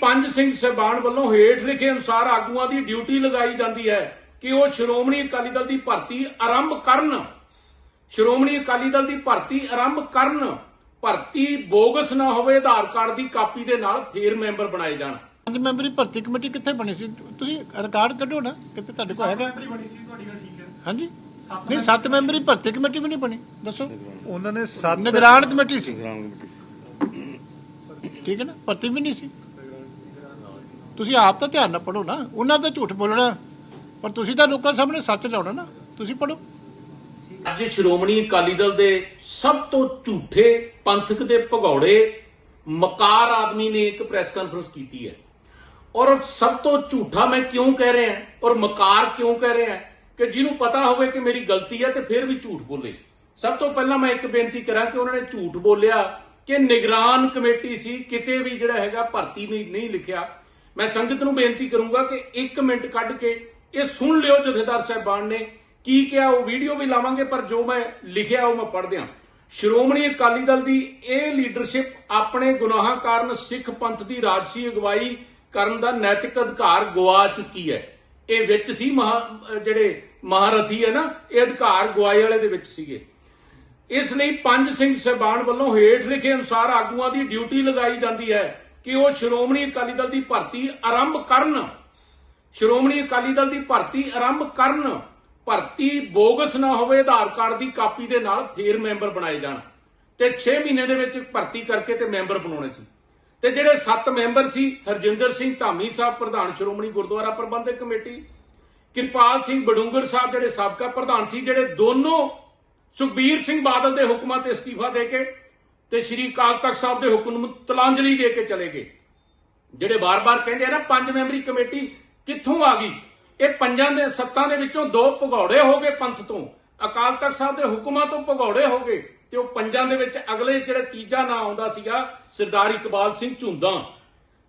ਪੰਜ ਸਿੰਘ ਸਹਿਬਾਨ ਵੱਲੋਂ ਹੇਠ ਲਿਖੇ ਅਨੁਸਾਰ ਆਗੂਆਂ ਦੀ ਡਿਊਟੀ ਲਗਾਈ ਜਾਂਦੀ ਹੈ ਕਿ ਉਹ ਸ਼੍ਰੋਮਣੀ ਅਕਾਲੀ ਦਲ ਦੀ ਭਰਤੀ ਆਰੰਭ ਕਰਨ। ਸ਼੍ਰੋਮਣੀ ਅਕਾਲੀ ਦਲ ਦੀ ਭਰਤੀ ਆਰੰਭ ਕਰਨ। ਭਰਤੀ ਬੋਗਸ ਨਾ ਹੋਵੇ ਆਧਾਰ ਕਾਰਡ ਦੀ ਕਾਪੀ ਦੇ ਨਾਲ ਫੇਰ ਮੈਂਬਰ ਬਣਾਏ ਜਾਣ। ਪੰਜ ਮੈਂਬਰੀ ਭਰਤੀ ਕਮੇਟੀ ਕਿੱਥੇ ਬਣੀ ਸੀ? ਤੁਸੀਂ ਰਿਕਾਰਡ ਕੱਢੋ ਨਾ ਕਿਤੇ ਤੁਹਾਡੇ ਕੋਲ ਹੈਗਾ? ਬਣੀ ਸੀ ਤੁਹਾਡੀ ਗੱਲ ਠੀਕ ਹੈ। ਹਾਂਜੀ। ਨਹੀਂ ਸੱਤ ਮੈਂਬਰੀ ਭਰਤੀ ਕਮੇਟੀ ਵੀ ਨਹੀਂ ਬਣੀ ਦੱਸੋ। ਉਹਨਾਂ ਨੇ ਸੱਤ ਨਿਗਰਾਨ ਕਮੇਟੀ ਸੀ। ਠੀਕ ਹੈ ਨਾ ਭਰਤੀ ਵੀ ਨਹੀਂ ਸੀ। ਤੁਸੀਂ ਆਪ ਤਾਂ ਧਿਆਨ ਨਾਲ ਪੜੋ ਨਾ। ਉਹਨਾਂ ਦਾ ਝੂਠ ਬੋਲਣਾ, ਪਰ ਤੁਸੀਂ ਤਾਂ ਲੋਕਾਂ ਸਾਹਮਣੇ ਸੱਚ ਲਾਉਣਾ ਨਾ। ਤੁਸੀਂ ਪੜੋ ਅੱਜ ਸ਼੍ਰੋਮਣੀ ਅਕਾਲੀ ਦਲ ਦੇ ਸਭ ਤੋਂ ਝੂਠੇ ਪੰਥਕ ਦੇ ਭਗੌੜੇ ਮਕਾਰ ਆਦਮੀ ਨੇ ਇੱਕ ਪ੍ਰੈਸ ਕਾਨਫਰੰਸ ਕੀਤੀ ਹੈ। ਔਰ ਸਭ ਤੋਂ ਝੂਠਾ ਮੈਂ ਕਿਉਂ ਕਹਿ ਰਿਹਾ ਔਰ ਮਕਾਰ ਕਿਉਂ ਕਹਿ ਰਿਹਾ ਹਾਂ ਕਿ ਜਿਹਨੂੰ ਪਤਾ ਹੋਵੇ ਕਿ ਮੇਰੀ ਗਲਤੀ ਹੈ ਤੇ ਫਿਰ ਵੀ ਝੂਠ ਬੋਲੇ। ਸਭ ਤੋਂ ਪਹਿਲਾਂ ਮੈਂ ਇੱਕ ਬੇਨਤੀ ਕਰਾਂ ਕਿ ਉਹਨਾਂ ਨੇ ਝੂਠ ਬੋਲਿਆ ਕਿ ਨਿਗਰਾਨ ਕਮੇਟੀ ਸੀ, ਕਿਤੇ ਵੀ ਜਿਹੜਾ ਹੈਗਾ ਭਰਤੀ ਨਹੀਂ ਲਿਖਿਆ। ਮੈਂ ਸੰਗਤ ਨੂੰ ਬੇਨਤੀ ਕਰੂੰਗਾ ਕਿ 1 ਮਿੰਟ ਕੱਢ ਕੇ ਇਹ ਸੁਣ ਲਿਓ ਜਥੇਦਾਰ ਸਾਹਿਬਾਨ ਨੇ ਕੀ ਕਿਹਾ, ਉਹ ਵੀਡੀਓ ਵੀ ਲਾਵਾਂਗੇ, ਪਰ ਜੋ ਮੈਂ ਲਿਖਿਆ ਉਹ ਮੈਂ ਪੜ੍ਹ ਦਿਆਂ ਸ਼੍ਰੋਮਣੀ ਅਕਾਲੀ ਦਲ ਦੀ ਇਹ ਲੀਡਰਸ਼ਿਪ ਆਪਣੇ ਗੁਨਾਹਾਂ ਕਾਰਨ ਸਿੱਖ ਪੰਥ ਦੀ ਰਾਜਸੀ ਅਗਵਾਈ ਕਰਨ ਦਾ ਨੈਤਿਕ ਅਧਿਕਾਰ ਗਵਾ ਚੁੱਕੀ ਹੈ। ਇਹ ਵਿੱਚ ਸੀ ਮਹਾ, ਜਿਹੜੇ ਮਹਾਰਥੀ ਹੈ ਨਾ, ਇਹ ਅਧਿਕਾਰ ਗਵਾਏ ਵਾਲੇ ਦੇ ਵਿੱਚ ਸੀਗੇ। ਇਸ ਲਈ ਪੰਜ ਸਿੰਘ ਸਹਿਬਾਨ ਵੱਲੋਂ ਹੇਠ ਲਿਖੇ ਅਨੁਸਾਰ ਆਗੂਆਂ ਦੀ ਡਿਊਟੀ ਲਗਾਈ ਜਾਂਦੀ ਹੈ। ਕਿ ਉਹ ਸ਼੍ਰੋਮਣੀ ਅਕਾਲੀ ਦਲ ਦੀ ਭਰਤੀ ਆਰੰਭ ਕਰਨ। ਸ਼੍ਰੋਮਣੀ ਅਕਾਲੀ ਦਲ ਦੀ ਭਰਤੀ ਆਰੰਭ ਕਰਨ। ਭਰਤੀ ਬੋਗਸ ਨਾ ਹੋਵੇ, ਆਧਾਰ ਕਾਰਡ ਦੀ ਕਾਪੀ ਦੇ ਨਾਲ ਫੇਰ ਮੈਂਬਰ ਬਣਾਏ ਜਾਣ। ਤੇ 6 ਮਹੀਨੇ ਦੇ ਵਿੱਚ ਭਰਤੀ ਕਰਕੇ ਤੇ ਮੈਂਬਰ ਬਣਾਉਣੇ ਸੀ। ਤੇ ਜਿਹੜੇ 7 ਮੈਂਬਰ ਸੀ, ਹਰਜਿੰਦਰ ਸਿੰਘ ਧਾਮੀ ਸਾਹਿਬ, ਪ੍ਰਧਾਨ ਸ਼੍ਰੋਮਣੀ ਗੁਰਦੁਆਰਾ ਪ੍ਰਬੰਧਕ ਕਮੇਟੀ, ਕਿਰਪਾਲ ਸਿੰਘ ਬਡੂੰਗਰ ਸਾਹਿਬ, ਜਿਹੜੇ ਸਾਬਕਾ ਪ੍ਰਧਾਨ ਸੀ, ਜਿਹੜੇ ਦੋਨੋਂ ਸੁਖਬੀਰ ਸਿੰਘ ਬਾਦਲ ਦੇ ਹੁਕਮਾਂ ਤੇ ਅਸਤੀਫਾ ਦੇ ਕੇ ਤੇ ਸ਼੍ਰੀ ਅਕਾਲ ਤਖਤ ਸਾਹਿਬ ਦੇ ਹੁਕਮ ਨੂੰ ਤਲਾਂਜਲੀ ਦੇ ਕੇ ਚਲੇ ਗਏ। ਜਿਹੜੇ ਬਾਰ-ਬਾਰ ਕਹਿੰਦੇ ਆ ਨਾ, ਪੰਜ ਮੈਂਬਰੀ ਕਮੇਟੀ ਕਿੱਥੋਂ ਆ ਗਈ? ਇਹ ਪੰਜਾਂ ਦੇ ਸੱਤਾਂ ਦੇ ਵਿੱਚੋਂ ਦੋ ਭਗੌੜੇ ਹੋ ਗਏ ਪੰਥ ਤੋਂ। ਅਕਾਲ ਤਖਤ ਸਾਹਿਬ ਦੇ ਹੁਕਮਾਂ ਤੋਂ ਭਗੌੜੇ ਹੋ ਗਏ ਤੇ ਉਹ ਪੰਜਾਂ ਦੇ ਵਿੱਚ ਅਗਲੇ ਜਿਹੜੇ ਤੀਜਾ ਨਾਂ ਆਉਂਦਾ ਸੀਗਾ, ਸਰਦਾਰ ਇਕਬਾਲ ਸਿੰਘ ਝੁੰਦਾ।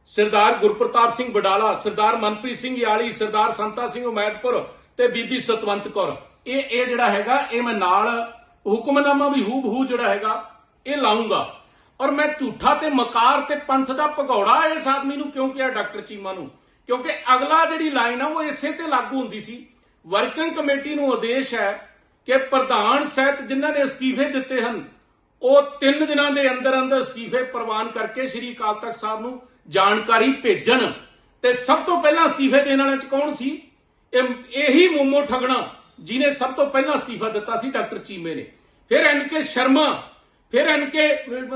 ਸਰਦਾਰ ਗੁਰਪ੍ਰਤਾਪ ਸਿੰਘ ਬਡਾਲਾ ਸਰਦਾਰ ਮਨਪ੍ਰੀਤ ਸਿੰਘ ਯਾਲੀ, ਸਰਦਾਰ ਸੰਤਾ ਸਿੰਘ ਉਮੈਦਪੁਰ ਤੇ ਬੀਬੀ ਸਤਵੰਤ ਕੌਰ। ਇਹ ਇਹ ਜਿਹੜਾ ਹੈਗਾ, ਇਹ ਮੈਂ ਨਾਲ ਹੁਕਮਨਾਮਾ ਵੀ ਹੂ ਬਹੂ ਜਿਹੜਾ ਹੈਗਾ ਇਹ ਲਾਉਂਗਾ। ਔਰ ਮੈਂ ਝੂਠਾ ਤੇ ਮਕਾਰ ਤੇ ਪੰਥ ਦਾ ਭਗੌੜਾ ਇਸ ਆਦਮੀ ਨੂੰ ਕਿਉਂ ਕਿਹਾ ਡਾਕਟਰ ਚੀਮਾ ਨੂੰ? ਕਿਉਂਕਿ ਅਗਲਾ ਜਿਹੜੀ ਲਾਈਨ ਆ, ਉਹ ਇਸੇ ਤੇ ਲਾਗੂ ਹੁੰਦੀ ਸੀ। ਵਰਕਿੰਗ ਕਮੇਟੀ ਨੂੰ ਆਦੇਸ਼ ਹੈ ਕਿ ਪ੍ਰਧਾਨ ਸਹਿਤ ਜਿਨ੍ਹਾਂ ਨੇ ਅਸਤੀਫੇ ਦਿੱਤੇ ਹਨ, ਉਹ 3 ਦਿਨਾਂ ਦੇ ਅੰਦਰ ਅੰਦਰ ਅਸਤੀਫੇ ਪ੍ਰਵਾਨ ਕਰਕੇ ਸ੍ਰੀ ਅਕਾਲ ਤਖਤ ਸਾਹਿਬ ਨੂੰ ਜਾਣਕਾਰੀ ਭੇਜਣ। ਤੇ ਸਭ ਤੋਂ ਪਹਿਲਾਂ ਅਸਤੀਫੇ ਦੇਣ ਵਾਲਿਆਂ ਚ ਕੌਣ ਸੀ? ਇਹ, ਇਹੀ ਮੋਮੋ ਠਗਣਾ ਜਿਨੇ ਸਭ ਤੋਂ ਪਹਿਲਾਂ ਅਸਤੀਫਾ ਦਿੱਤਾ ਸੀ ਡਾਕਟਰ ਚੀਮੇ ਨੇ। ਫਿਰ ਐਨ ਕੇ ਸ਼ਰਮਾ ਫਿਰ ਐਨ ਕੇ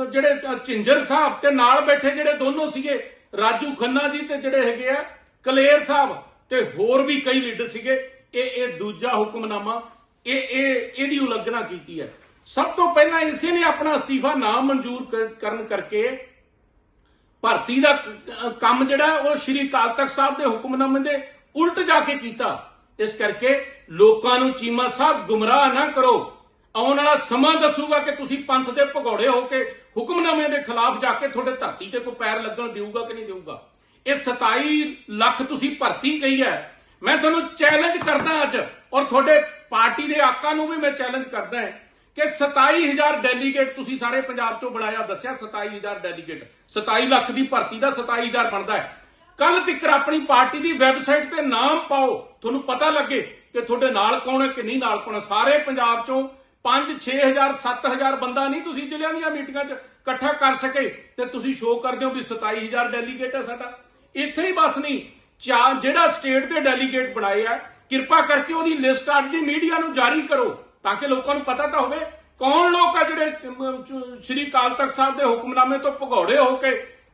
ਜਿਹੜੇ ਝਿੰਜਰ ਸਾਹਿਬ ਤੇ ਨਾਲ ਬੈਠੇ ਜਿਹੜੇ ਦੋਨੋਂ ਸੀਗੇ, ਰਾਜੂ ਖੰਨਾ ਜੀ ਤੇ ਜਿਹੜੇ ਹੈਗੇ ਆ, ਕਲੇਰ ਸਾਹਿਬ ਤੇ ਹੋਰ ਵੀ ਕਈ ਲੀਡਰ ਸੀਗੇ, ਇਹ ਇਹ ਦੂਜਾ ਹੁਕਮਨਾਮਾ, ਇਹ ਇਹ, ਇਹਦੀ ਉਲੰਘਣਾ ਕੀਤੀ ਹੈ। ਸਭ ਤੋਂ ਪਹਿਲਾਂ ਇਸੇ ਨੇ ਆਪਣਾ ਅਸਤੀਫਾ ਨਾ ਮਨਜ਼ੂਰ ਕਰ- ਕਰਨ ਕਰਕੇ ਭਰਤੀ ਦਾ ਕੰਮ ਜਿਹੜਾ, ਉਹ ਸ਼੍ਰੀ ਅਕਾਲ ਤਖਤ ਸਾਹਿਬ ਦੇ ਹੁਕਮਨਾਮੇ ਦੇ ਉਲਟ ਜਾ ਕੇ ਕੀਤਾ। ਇਸ ਕਰਕੇ ਲੋਕਾਂ ਨੂੰ ਚੀਮਾ ਸਾਹਿਬ ਗੁੰਮਰਾਹ ਨਾ ਕਰੋ। ਆਉਣ ਵਾਲਾ ਸਮਾਂ ਦੱਸੂਗਾ ਕਿ ਤੁਸੀਂ ਪੰਥ ਦੇ ਭਗੌੜੇ ਹੋ ਕੇ ਹੁਕਮਨਾਮੇ ਦੇ ਖਿਲਾਫ ਜਾ ਕੇ ਤੁਹਾਡੇ ਧਰਤੀ ਤੇ ਕੋਈ ਪੈਰ ਲੱਗਣ ਦੇਊਗਾ ਕਿ ਨਹੀਂ ਦੇਊਗਾ? ਇਹ 27 ਲੱਖ ਤੁਸੀਂ ਭਰਤੀ ਕਹੀ ਹੈ। ਮੈਂ ਤੁਹਾਨੂੰ ਚੈਲੰਜ ਕਰਦਾ ਅੱਜ, ਔਰ ਤੁਹਾਡੇ ਪਾਰਟੀ ਦੇ ਆਕਾ ਨੂੰ ਵੀ ਮੈਂ ਚੈਲੰਜ ਕਰਦਾ ਹਾਂ ਕਿ 27000 ਡੈਲੀਗੇਟ ਤੁਸੀਂ ਸਾਰੇ ਪੰਜਾਬ ਚੋਂ ਬਣਾਇਆ, ਦੱਸਿਆ 27000 ਡੈਲੀਗੇਟ 27 ਲੱਖ ਦੀ ਭਰਤੀ ਦਾ 27000 ਬਣਦਾ ਹੈ। ਕੱਲ ਤੱਕ ਆਪਣੀ ਪਾਰਟੀ ਦੀ ਵੈਬਸਾਈਟ ਤੇ ਨਾਮ ਪਾਓ। ਤੁਹਾਨੂੰ ਪਤਾ ਲੱਗੇ ਕਿ ਤੁਹਾਡੇ ਨਾਲ ਕੌਣ ਹੈ, ਕਿ ਨਹੀਂ ਨਾਲ ਕੌਣ ਸਾਰੇ ਪੰਜਾਬ ਚੋਂ 5 6000 7000 ਬੰਦਾ ਨਹੀਂ ਤੁਸੀਂ ਜ਼ਿਲ੍ਹਿਆਂ ਦੀਆਂ ਮੀਟਿੰਗਾਂ 'ਚ ਇਕੱਠਾ ਕਰ ਸਕੇ ਤੇ ਤੁਸੀਂ ਸ਼ੋਅ ਕਰਦੇ ਹੋ ਵੀ 27000 ਡੈਲੀਗੇਟ ਹੈ ਸਾਡਾ। ਇੱਥੇ ਹੀ ਬਸ ਨਹੀਂ ਚਾਹ ਜਿਹੜਾ ਸਟੇਟ ਦੇ ਡੈਲੀਗੇਟ ਬਣਾਏ ਆ, ਕਿਰਪਾ ਕਰਕੇ ਉਹਦੀ ਲਿਸਟ ਅੱਜ ਹੀ ਮੀਡੀਆ ਨੂੰ ਜਾਰੀ ਕਰੋ ਤਾਂ ਕਿ ਲੋਕਾਂ ਨੂੰ ਪਤਾ ਤਾਂ ਹੋਵੇ ਕੌਣ ਲੋਕ ਆ ਜਿਹੜੇ ਸ਼੍ਰੀ ਅਕਾਲ ਤਖਤ ਸਾਹਿਬ ਦੇ ਹੁਕਮਨਾਮੇ ਤੋਂ ਭਗੌੜੇ ਹੋ ਕੇ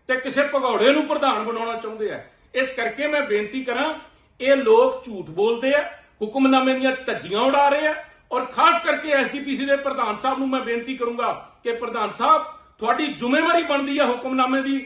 ਤੇ ਕਿਸੇ ਭਗੌੜੇ ਨੂੰ ਪ੍ਰਧਾਨ ਬਣਾਉਣਾ ਚਾਹੁੰਦੇ ਆ। ਇਸ ਕਰਕੇ ਮੈਂ ਬੇਨਤੀ ਕਰਾਂ, ਇਹ ਲੋਕ ਝੂਠ ਬੋਲਦੇ ਆ, ਹੁਕਮਨਾਮੇ ਦੀਆਂ ਧੱਜੀਆਂ ਉਡਾ ਰਹੇ ਆ ਔਰ ਖਾਸ ਕਰਕੇ ਐਸਜੀਪੀਸੀ ਦੇ ਪ੍ਰਧਾਨ ਸਾਹਿਬ ਨੂੰ ਮੈਂ ਬੇਨਤੀ ਕਰੂੰਗਾ ਕਿ ਪ੍ਰਧਾਨ ਸਾਹਿਬ, ਤੁਹਾਡੀ ਜ਼ਿੰਮੇਵਾਰੀ ਬਣਦੀ ਹੈ ਹੁਕਮਨਾਮੇ ਦੀ,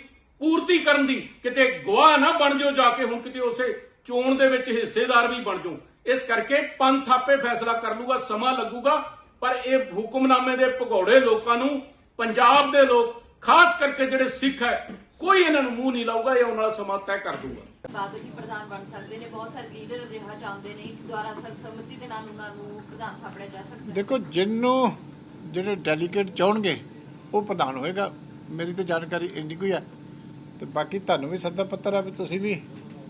ਪੂਰਤੀ ਕਰਨ ਦੀ। ਕਿਤੇ ਗਵਾਹ ਨਾ ਬਣ ਜਾਓ ਜਾ ਕੇ, ਹੁਣ ਕਿਤੇ ਉਸੇ ਚੋਣ ਦੇ ਵਿੱਚ ਹਿੱਸੇਦਾਰ ਵੀ ਬਣ ਜਾਓ। ਇਸ ਕਰਕੇ ਪੰਥ ਆਪੇ ਫੈਸਲਾ ਕਰ ਲੂਗਾ, ਸਮਾਂ ਲੱਗੂਗਾ, ਪਰ ਇਹ ਹੁਕਮਨਾਮੇ ਦੇ ਭਗੌੜੇ ਲੋਕਾਂ ਨੂੰ, ਪੰਜਾਬ ਦੇ ਲੋਕ, ਖਾਸ ਕਰਕੇ ਜਿਹੜੇ ਸਿੱਖ ਹੈ ਕੋਈ ਇਹਨਾਂ ਨੂੰ ਮੂੰਹ ਨਹੀਂ ਲਾਊਗਾ ਇਹ ਆਉਣ ਵਾਲਾ ਸਮਾਂ ਤੈਅ ਕਰ ਦੂਗਾ ਬਾਦਲ ਜੀ ਪ੍ਰਧਾਨ ਬਣ ਸਕਦੇ ਨੇ ਬਹੁਤ ਸਾਰੇ ਲੀਡਰ ਅਜਿਹਾ ਚਾਹੁੰਦੇ ਨੇ ਕਿ ਦੁਆਰਾ ਸਰਬਸੰਮਤੀ ਦੇ ਨਾਲ ਉਹਨਾਂ ਨੂੰ ਪ੍ਰਧਾਨ ਥਾਪੜਿਆ ਜਾ ਸਕਦਾ ਹੈ। ਦੇਖੋ ਜਿੰਨੂੰ ਜਿਹੜੇ ਡੈਲੀਗੇਟ ਚਾਹਣਗੇ ਉਹ ਪ੍ਰਧਾਨ ਹੋਏਗਾ ਮੇਰੀ ਤਾਂ ਜਾਣਕਾਰੀ ਇੰਨੀ ਕੋਈ ਹੈ ਤੇ ਬਾਕੀ ਤੁਹਾਨੂੰ ਵੀ ਸੱਦਾ ਪੱਤਰ ਆ ਵੀ ਤੁਸੀਂ ਵੀ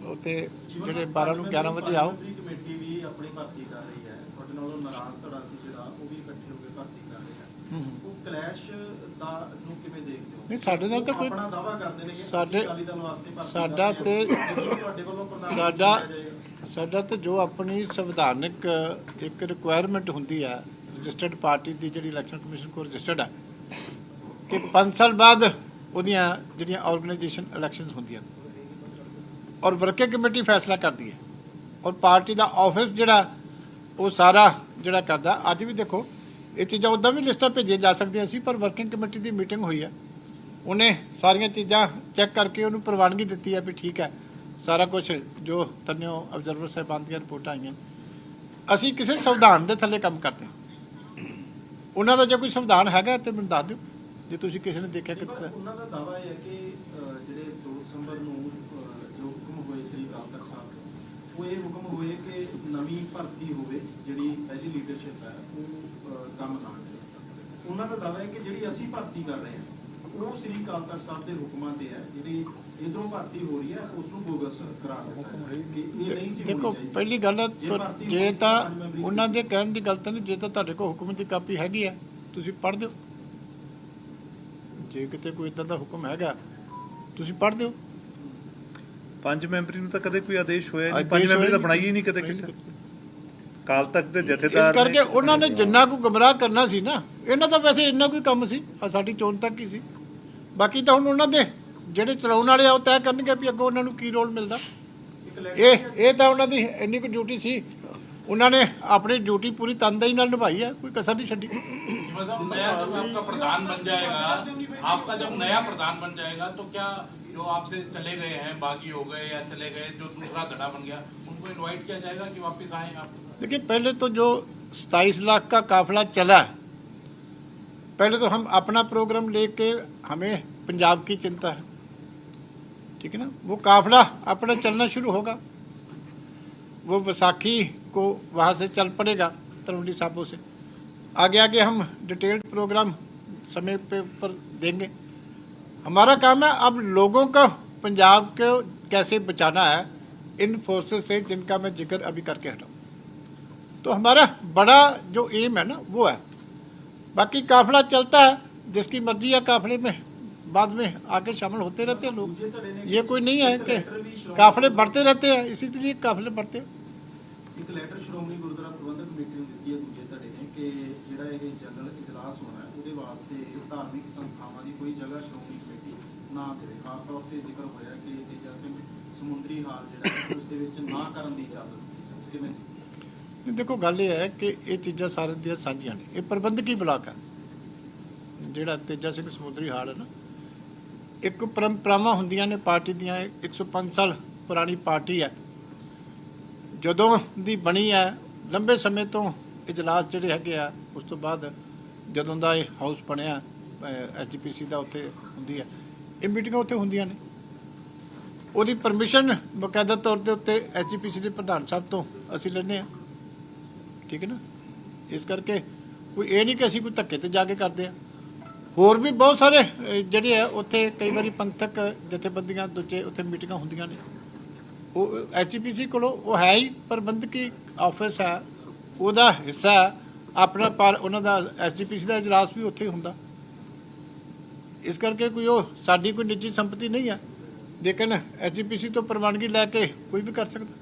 ਉੱਥੇ ਜਿਹੜੇ 12 ਨੂੰ 11 ਵਜੇ ਆਓ ਕਮੇਟੀ ਵੀ ਆਪਣੀ ਭਰਤੀ ਕਰ ਰਹੀ ਹੈ ਤੁਹਾਡੇ ਨਾਲੋਂ ਨਾਰਾਜ਼ ਧੜਾ ਸੀ ਜਿਹੜਾ ਉਹ ਵੀ ਇਕੱਠੇ ਹੋ ਕੇ ਭਰਤੀ ਕਰ ਰਹੇ ਹੈ ਉਹ ਕਲੈਸ਼ ਦਾ ਨੂੰ ਕਿਵੇਂ ਦੇਖਦੇ ਹੋ ਨਹੀਂ, ਸਾਡੇ ਨਾਲ ਤਾਂ ਕੋਈ- ਆਪਣਾ ਦਾਵਾ ਕਰਦੇ ਨੇ ਕਿ ਸਾਡੇ- ਅਸੀਂ ਅਕਾਲੀ ਦਲ ਵਾਸਤੇ ਭਰਤੀ ਸਾਡਾ ਤੇ- ਹਾਂ। ਜਦੋਂ ਤੁਹਾਡੇ ਵੱਲੋਂ ਪ੍ਰਧਾਨ ਸਾਡਾ। ਸਾਡਾ ਤਾਂ ਜੋ ਆਪਣੀ ਸੰਵਿਧਾਨਕ ਇੱਕ ਰਿਕੁਆਇਰਮੈਂਟ ਹੁੰਦੀ ਆ ਰਜਿਸਟਰਡ ਪਾਰਟੀ ਦੀ ਜਿਹੜੀ ਇਲੈਕਸ਼ਨ ਕਮਿਸ਼ਨ ਕੋਲ ਰਜਿਸਟਰਡ ਆ ਕਿ 5 ਸਾਲ ਬਾਅਦ ਉਹਦੀਆਂ ਜਿਹੜੀਆਂ ਆਰਗੇਨਾਈਜੇਸ਼ਨ ਇਲੈਕਸ਼ਨਸ ਹੁੰਦੀਆਂ ਔਰ ਵਰਕਿੰਗ ਕਮੇਟੀ ਫੈਸਲਾ ਕਰਦੀ ਹੈ ਔਰ ਪਾਰਟੀ ਦਾ ਆਫਿਸ ਜਿਹੜਾ ਉਹ ਸਾਰਾ ਜਿਹੜਾ ਕਰਦਾ ਅੱਜ ਵੀ ਦੇਖੋ ਇਹ ਚੀਜ਼ਾਂ ਉਦਾਂ ਵੀ ਲਿਸਟਾਂ ਭੇਜੀਆਂ ਜਾ ਸਕਦੀਆਂ ਸੀ, ਪਰ ਵਰਕਿੰਗ ਕਮੇਟੀ ਦੀ ਮੀਟਿੰਗ ਹੋਈ ਹੈ ਉਹਨੇ ਸਾਰੀਆਂ ਚੀਜ਼ਾਂ ਚੈੱਕ ਕਰਕੇ ਉਹਨੂੰ ਪ੍ਰਵਾਨਗੀ ਦਿੱਤੀ ਹੈ ਵੀ ਠੀਕ ਹੈ ਸਾਰਾ ਕੁਝ ਜੋ ਤਨਿਓ ਅਬਜ਼ਰਵਰ ਸਾਹਿਬਾਨ ਦੀਆਂ ਰਿਪੋਰਟਾਂ ਆਈਆਂ। ਅਸੀਂ ਕਿਸੇ ਸੰਵਿਧਾਨ ਦੇ ਥੱਲੇ ਕੰਮ ਕਰਦੇ ਹਾਂ। ਉਹਨਾਂ ਦਾ ਜੇ ਕੋਈ ਸੰਵਿਧਾਨ ਹੈਗਾ ਤੇ ਮੈਨੂੰ ਦੱਸ ਦਿਓ, ਜੇ ਤੁਸੀਂ ਕਿਸੇ ਨੇ ਦੇਖਿਆ ਕਿ ਉਹਨਾਂ ਦਾ ਦਾਵਾ ਹੈ ਕਿ ਅਹ, ਜਿਹੜੇ 2 ਦਸੰਬਰ ਨੂੰ ਅਹ, ਜੋ ਹੁਕਮ ਹੋਏ ਸ੍ਰੀ ਅਕਾਲ ਤਖਤ ਸਾਹਿਬ ਤੋਂ, ਉਹ ਇਹ ਹੁਕਮ ਹੋਏ ਕਿ ਨਵੀਂ ਭਰਤੀ ਹੋਵੇ ਜਿਹੜੀ ਪਹਿਲੀ ਲੀਡਰਸ਼ਿਪ ਹੈ ਉਹ ਕੰਮ ਨਾ ਕਰੇ। ਉਹਨਾਂ ਦਾ ਦਾਵਾ ਹੈ ਕਿ ਜਿਹੜੀ ਅਸੀਂ ਭਰਤੀ ਕਰ ਰਹੇ ਹਾਂ ਉਹ ਸ੍ਰੀ ਅਕਾਲ ਤਖਤ ਸਾਹਿਬ ਦੇ ਹੁਕਮਾਂ ਤੇ ਹੈ। ਜਿਹੜੀ ਇਧਰੋਂ ਭਰਤੀ ਹੋ ਰਹੀ ਹੈ ਉਸ ਨੂੰ ਬੋਗਸ ਕਰਾਰ ਦਿੱਤਾ ਹੈ ਕਿ ਇਹ ਨਹੀਂ ਸੀ ਦੇਖੋ। ਪਹਿਲੀ ਗੱਲ ਹੈ ਜੇ ਤੁ- ਉਹਨਾਂ ਦੇ ਕਹਿਣ ਦੀ ਗੱਲ ਤਾਂ ਨਹੀਂ ਜੇ ਤਾਂ ਤੁਹਾਡੇ ਕੋਲ ਹੁਕਮ ਦੀ ਕਾਪੀ ਹੈਗੀ ਹੈ ਤੁਸੀਂ ਪੜ੍ਹ ਦਿਓ। ਜੇ ਕਿਤੇ ਕੋਈ ਇਦਾਂ ਦਾ ਹੁਕਮ ਹੈਗਾ ਤੁਸੀਂ ਪੜ੍ਹ ਦਿਓ। ਪੰਜ ਮੈਂਬਰੀ ਨੂੰ ਤਾਂ ਕਦੇ ਕੋਈ ਆਦੇਸ਼ ਹੋਇਆ ਨਹੀਂ ਆਦੇਸ਼ ਪੰਜ ਮੈਂਬਰੀ ਹੋਇਆ ਤਾਂ ਬਣਾਈ ਹੀ ਨਹੀਂ ਕਦੇ ਨਹੀਂ ਕਿਸੇ ਕੀਤੀ। ਕਾਲ ਤੱਕ ਦੇ ਇਸ ਜਥੇਦਾਰ ਕਰਕੇ ਨੇ ਉਹਨਾਂ ਨੇ ਜਿੰਨਾ ਕੁ ਗਮਰਾਹ ਕਰਨਾ ਸੀ ਨਾ ਇਹਨਾਂ ਦਾ ਵੈਸੇ ਇੰਨਾ ਕੋਈ ਕੰਮ ਸੀ ਆਹ ਸਾਡੀ ਚੋਣ ਤੱਕ ਹੀ ਸੀ ਬਾਕੀ ਤਾਂ ਹੁਣ ਉਹਨਾਂ ਦੇ ਜਿਹੜੇ ਚਲਾਉਣ ਵਾਲੇ ਆ ਉਹ ਤੈਅ ਕਰਨਗੇ ਵੀ ਅੱਗੋਂ ਉਹਨਾਂ ਨੂੰ ਕੀ ਰੋਲ ਮਿਲਦਾ ਇੱਕ ਲੈ ਇਹ ਇਹ ਤਾਂ ਉਹਨਾਂ ਦੀ ਇੰਨੀ ਕੁ ਡਿਊਟੀ ਸੀ ਉਹਨਾਂ ਨੇ ਆਪਣੀ ਡਿਊਟੀ ਪੂਰੀ ਤਨਦੇਹੀ ਨਾਲ ਨਿਭਾਈ ਹੈ ਕੋਈ ਕਸਰ ਨਹੀਂ ਛੱਡੀ मतलब नया जब आपका प्रधान बन जाएगा आपका जब नया प्रधान बन जाएगा तो क्या जो आपसे चले गए हैं बागी हो गए या चले गए, जो दूसरा धड़ा बन गया, उनको इनवाइट किया जाएगा कि वापस आए आप? देखिए, पहले तो जो 27 लाख का काफिला चला, पहले तो हम अपना प्रोग्राम लेके हमें पंजाब की चिंता है। ठीक है ना? वो काफिला अपना चलना शुरू होगा। वो वैसाखी को वहाँ से चल पड़ेगा तलवंडी साहबों से। आगे आगे हम डिटेल्ड प्रोग्राम समय पे पर देंगे। हमारा काम है अब लोगों का पंजाब को कैसे बचाना है इन फोर्सेस से जिनका मैं जिक्र अभी करके हटा हूं। तो हमारा बड़ा जो एम है ना वो है बाकी काफिला चलता है जिसकी मर्जी है काफिले में बाद में आके शामिल होते रहते हैं लोग ये कोई नहीं है कि काफिले बढ़ते रहते हैं इसीलिए काफिले बढ़ते हैं ਇੱਕ ਲੈਟਰ ਸ਼੍ਰੋਮਣੀ ਗੁਰਦੁਆਰਾ ਪ੍ਰਬੰਧਕ ਕਮੇਟੀ ਨੂੰ ਦਿੱਤੀ ਹੈ ਦੂਜੇ ਧੜੇ ਨੇ ਕਿ ਜਿਹੜਾ ਇਹ ਜਨਰਲ ਇਜਲਾਸ ਹੋਣਾ ਹੈ ਉਹਦੇ ਵਾਸਤੇ ਧਾਰਮਿਕ ਸੰਸਥਾਵਾਂ ਦੀ ਕੋਈ ਜਗ੍ਹਾ ਸ਼੍ਰੋਮਣੀ ਕਮੇਟੀ ਨਾ ਦੇਵੇ ਖਾਸ ਤੌਰ ਤੇ ਜ਼ਿਕਰ ਹੋਇਆ ਕਿ ਤੇਜਾ ਸਿੰਘ ਸਮੁੰਦਰੀ ਹਾਲ ਜਿਹੜਾ ਉਸ ਦੇ ਵਿੱਚ ਨਾ ਕਰਨ ਦੀ ਇਜਾਜ਼ਤ ਕਿਵੇਂ? ਨਹੀਂ, ਦੇਖੋ ਗੱਲ ਇਹ ਹੈ ਕਿ ਇਹ ਚੀਜ਼ਾਂ ਸਾਰਿਆਂ ਦੀਆਂ ਸਾਂਝੀਆਂ ਨੇ। ਇਹ ਪ੍ਰਬੰਧਕੀ ਬਲਾਕ ਹੈ। ਜਿਹੜਾ ਤੇਜਾ ਸਿੰਘ ਸਮੁੰਦਰੀ ਹਾਲ ਹੈ ਨਾ ਇੱਕ ਪਰੰਪਰਾਵਾਂ ਹੁੰਦੀਆਂ ਨੇ ਪਾਰਟੀ ਦੀਆਂ। 105 ਸਾਲ ਪੁਰਾਣੀ ਪਾਰਟੀ ਹੈ। ਜਦੋਂ ਦੀ ਬਣੀ ਹੈ ਲੰਬੇ ਸਮੇਂ ਤੋਂ ਇਜਲਾਸ ਜਿਹੜੇ ਹੈਗੇ ਆ ਉਸ ਤੋਂ ਬਾਅਦ ਜਦੋਂ ਦਾ ਇਹ ਹਾਊਸ ਬਣਿਆ ਐਚਪੀਸੀ ਦਾ ਉੱਥੇ ਹੁੰਦੀ ਹੈ ਇਹ ਮੀਟਿੰਗਾਂ ਉੱਥੇ ਹੁੰਦੀਆਂ ਨੇ। ਉਹਦੀ ਪਰਮਿਸ਼ਨ ਬਕਾਇਦਾ ਤੌਰ ਤੇ ਉੱਤੇ ਐਚਪੀਸੀ ਦੇ ਪ੍ਰਧਾਨ ਸਾਹਿਬ ਤੋਂ ਅਸੀਂ ਲੈਂਦੇ ਆ ਠੀਕ ਹੈ ਨਾ? ਇਸ ਕਰਕੇ ਕੋਈ ਇਹ ਨਹੀਂ ਕਿ ਅਸੀਂ ਕੋਈ ਧੱਕੇ ਤੇ ਜਾ ਕੇ ਕਰਦੇ ਆ ਹੋਰ ਵੀ ਬਹੁਤ ਸਾਰੇ ਜਿਹੜੇ ਆ ਉੱਥੇ ਕਈ ਵਾਰੀ ਪੰਥਕ ਜਥੇਬੰਦੀਆਂ ਦੂਜੇ ਉੱਥੇ ਮੀਟਿੰਗਾਂ ਹੁੰਦੀਆਂ ਨੇ। ਉਹ ਐਚਪੀਸੀ ਕੋਲੋਂ ਉਹ ਹੈ ਹੀ ਪ੍ਰਬੰਧਕੀ ਆਫਿਸ ਹੈ। ਉਹਦਾ ਹਿੱਸਾ ਹੈ, ਆਪਣਾ ਪਰ ਉਹਨਾਂ ਦਾ ਐਸਜੀਪੀਸੀ ਦਾ ਇਜਲਾਸ ਵੀ ਉੱਥੇ ਹੀ ਹੁੰਦਾ। ਇਸ ਕਰਕੇ ਕੋਈ ਉਹ ਸਾਡੀ ਕੋਈ ਨਿੱਜੀ ਸੰਪਤੀ ਨਹੀਂ ਹੈ ਲੇਕਿਨ ਐਸਜੀਪੀਸੀ ਤੋਂ ਪ੍ਰਵਾਨਗੀ ਲੈ ਕੇ ਕੋਈ ਵੀ ਕਰ ਸਕਦਾ।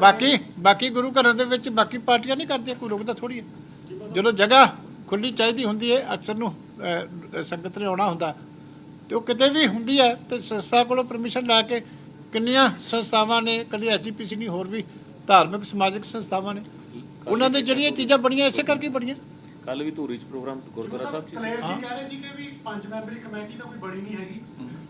ਬਾਕੀ ਬਾਕੀ ਗੁਰੂ ਘਰਾਂ ਦੇ ਵਿੱਚ ਬਾਕੀ ਪਾਰਟੀਆਂ ਨਹੀਂ ਕਰਦੀਆਂ, ਕੋਈ ਰੋਕਦਾ ਥੋੜੀ ਹੈ ਜਦੋਂ ਜਗ੍ਹਾ ਖੁੱਲੀ ਚਾਹੀਦੀ ਹੁੰਦੀ ਹੈ ਅਕਸਰ ਨੂੰ ਸੰਗਤ ਨੇ ਆਉਣਾ ਹੁੰਦਾ। ਤੇ ਉਹ ਕਿਤੇ ਵੀ ਹੁੰਦੀ ਹੈ ਤੇ ਸੰਸਥਾ ਕੋਲੋਂ ਪਰਮਿਸ਼ਨ ਲੈ ਕੇ ਕਿੰਨੀਆਂ ਸੰਸਥਾਵਾਂ ਨੇ ਕੱਲੀ ਐਸਜੀਪੀਸੀ ਨਹੀਂ, ਹੋਰ ਵੀ ਧਾਰਮਿਕ, ਸਮਾਜਿਕ ਸੰਸਥਾਵਾਂ ਨੇ। ਉਹਨਾਂ ਦੇ ਜਿਹੜੀਆਂ ਚੀਜ਼ਾਂ ਬਣੀਆਂ, ਇਸੇ ਕਰਕੇ ਬਣੀਆਂ। ਕੱਲ ਵੀ ਧੂਰੀ ਚ ਪ੍ਰੋਗਰਾਮ ਗੁਰਦੁਆਰਾ ਸਾਹਿਬ ਚ ਸੀ। ਕਲੇਰ ਜੀ ਕਹਿ ਰਹੇ ਸੀ ਕਿ ਵੀ ਪੰਜ ਮੈਂਬਰੀ ਕਮੇਟੀ ਤਾਂ ਕੋਈ ਬਣੀ ਨਹੀਂ ਹੈਗੀ।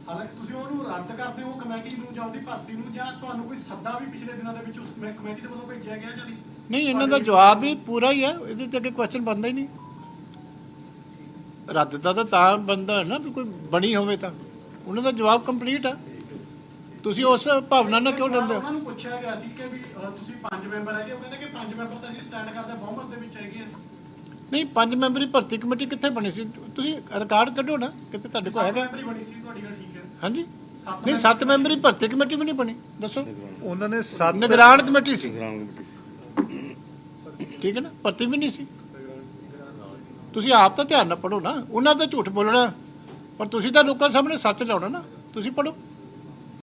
ਹਾਲਾਂਕਿ ਤੁਸੀਂ ਉਹਨੂੰ ਰੱਦ ਕਰਦੇ ਹੋ ਕਮੇਟੀ ਨੂੰ ਜਾਂ ਉਹਦੀ ਭਰਤੀ ਨੂੰ ਜਾਂ ਤੁਹਾਨੂੰ ਕੋਈ ਸੱਦਾ ਵੀ ਪਿਛਲੇ ਦਿਨਾਂ ਦੇ ਵਿੱਚ ਉਸ ਕਮੇਟੀ ਦੇ ਵੱਲੋਂ ਭੇਜਿਆ ਗਿਆ ਜਾਂ ਨਹੀਂ? ਨਹੀਂ ਇਹਨਾਂ ਦਾ ਜਵਾਬ ਵੀ ਪੂਰਾ ਹੀ ਹੈ ਇਹਦੇ ਤੇ ਅੱਗੇ ਕੁਐਸਚਨ ਬਣਦਾ ਹੀ ਨਹੀਂ। ਰੱਦ ਦਾ ਤਾਂ ਤਾਂ ਬੰਦਾ ਹੈ ਨਾ ਵੀ ਕੋਈ ਬਣੀ ਹੋਵੇ ਤਾਂ। ਉਹਨਾਂ ਦਾ ਜਵਾਬ ਕੰਪਲੀਟ ਹੈ ਤੁਸੀਂ ਉਸ ਭਾਵਨਾ ਨਾਲ ਕਿਉਂ ਲੈਂਦੇ ਹੋ? ਉਹਨਾਂ ਨੂੰ ਪੁੱਛਿਆ ਗਿਆ ਸੀ ਕਿ ਵੀ ਤੁਸੀਂ ਪੰਜ ਮੈਂਬਰ ਹੈਗੇ ਉਹ ਕਹਿੰਦੇ ਕਿ ਪੰਜ ਮੈਂਬਰ ਤਾਂ ਅਸੀਂ ਸਟੈਂਡ ਕਰਦੇ ਬਹੁਮਤ ਦੇ ਵਿੱਚ ਹੈਗੇ ਆ। ਨਹੀਂ ਪੰਜ ਮੈਂਬਰੀ ਭਰਤੀ ਕਮੇਟੀ ਕਿੱਥੇ ਬਣੀ ਸੀ? ਤੁਸੀਂ ਰਿਕਾਰਡ ਕੱਢੋ ਨਾ ਕਿਤੇ ਤੁਹਾਡੇ ਕੋਲ ਹੈਗਾ। ਮੈਂਬਰੀ ਬਣੀ ਸੀ ਤੁਹਾਡੀ ਗੱਲ ਠੀਕ ਹਾਂਜੀ। ਨਹੀਂ ਸੱਤ ਮੈਂਬਰੀ ਭਰਤੀ ਕਮੇਟੀ ਵੀ ਨਹੀਂ ਬਣੀ ਦੱਸੋ। ਉਹਨਾਂ ਨੇ ਸੱਤ ਨਿਗਰਾਨ ਕਮੇਟੀ ਸੀ। ਠੀਕ ਹੈ ਨਾ ਭਰਤੀ ਵੀ ਨਹੀਂ ਸੀ। ਤੁਸੀਂ ਆਪ ਤਾਂ ਧਿਆਨ ਨਾਲ ਪੜੋ ਨਾ ਉਹਨਾਂ ਦਾ ਝੂਠ ਬੋਲਣਾ। ਪਰ ਤੁਸੀਂ ਤਾਂ ਲੋਕਾਂ ਸਾਹਮਣੇ ਸੱਚ ਲਾਉਣਾ ਨਾ ਤੁਸੀਂ ਪੜੋ